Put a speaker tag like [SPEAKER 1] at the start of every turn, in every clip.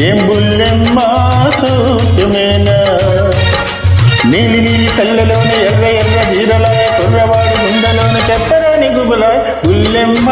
[SPEAKER 1] ఏం బుల్లెమ్మ సూక్ష్మేనా నీలి నీలి కళ్ళలోని ఎర్ర ఎర్ర జీరలాయ కుర్రవాడు గుండెలోని చెప్పరాని గుబులాయ్ బుల్లెమ్మ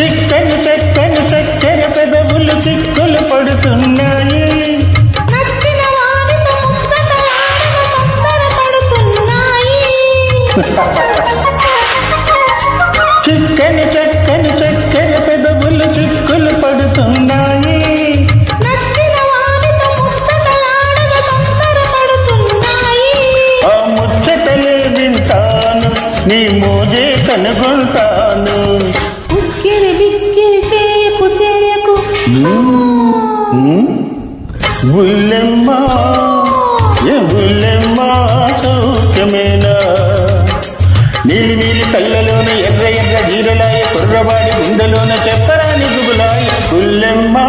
[SPEAKER 1] చిక్కని చెక్కని చక్కెర పెదవులు చిక్కులు పడుతున్నాయి. చిక్కని చక్కని చక్కెర పెదవులు చిక్కులు పడుతున్నాయి. నీ మోజే కనుగొంటాను సౌఖ్యమేనా నీలి నీలి కళ్ళలోన ఎర్ర ఎర్ర జీరలాయ కుర్రవాడి గుండెలోన చెప్పరాని గుబులాయ కుల్లెమ్మా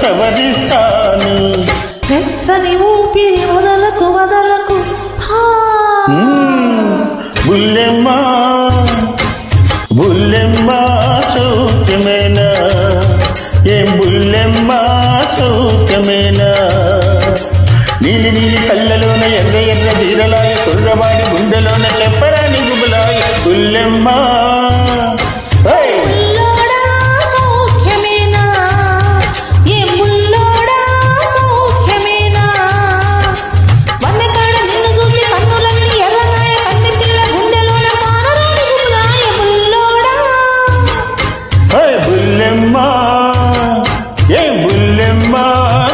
[SPEAKER 1] సిగలో సవరిస్తాను
[SPEAKER 2] వెచ్చని ఊపిరి వదలకు. వదలకు.
[SPEAKER 1] బుల్లెమ్మ బుల్లెమ్మ సౌఖ్యమేనా ఏం బుల్లెమ్మ సౌఖ్యమేనా నీలి నీలి కళ్ళలోన ఎర్ర ఎర్ర జీరలాయ కుర్రవాడి గుండెలోన చెప్పరాని గుబులాయ బుల్లెమ్మ. limbo.